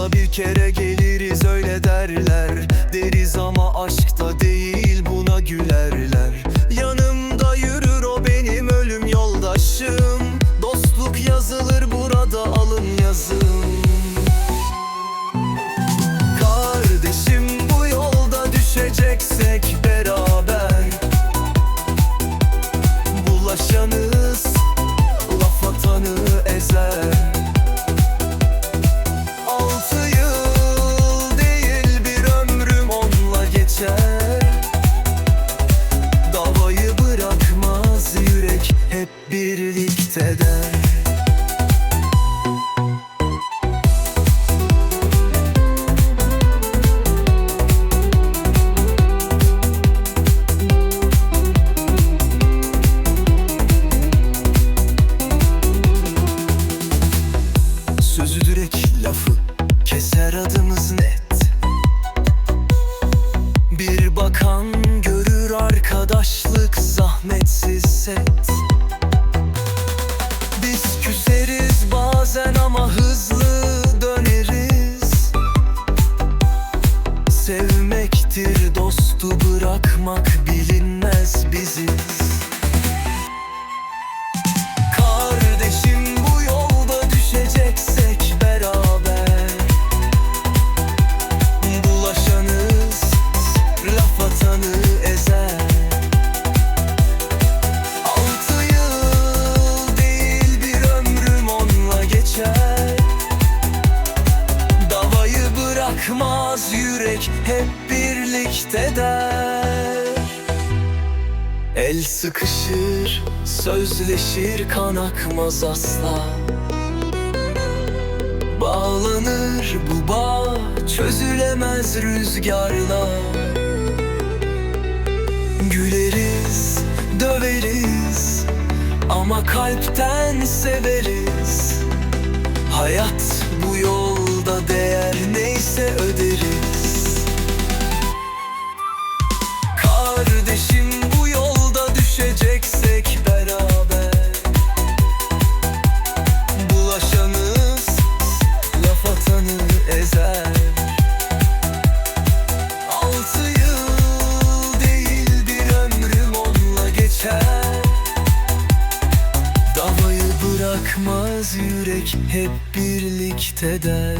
olsa bir kere geliriz öyle derler. Deriz ama aşkta değil buna gülerler. Yanımda yürür o benim ölüm yoldaşım. Dostluk yazılır burada alın yazım birlikte Sevmektir. Dostu bırakmak bilinmez biziz Kardeşim bu bırakmaz yürek hep birlikte der. El sıkışır, sözleşir kan akmaz asla. Bağlanır bu bağ, çözülemez rüzgarla Güleriz, döveriz ama kalpten severiz. Hayat bu yolda değer neyse Bıkmaz yürek hep birlikte der.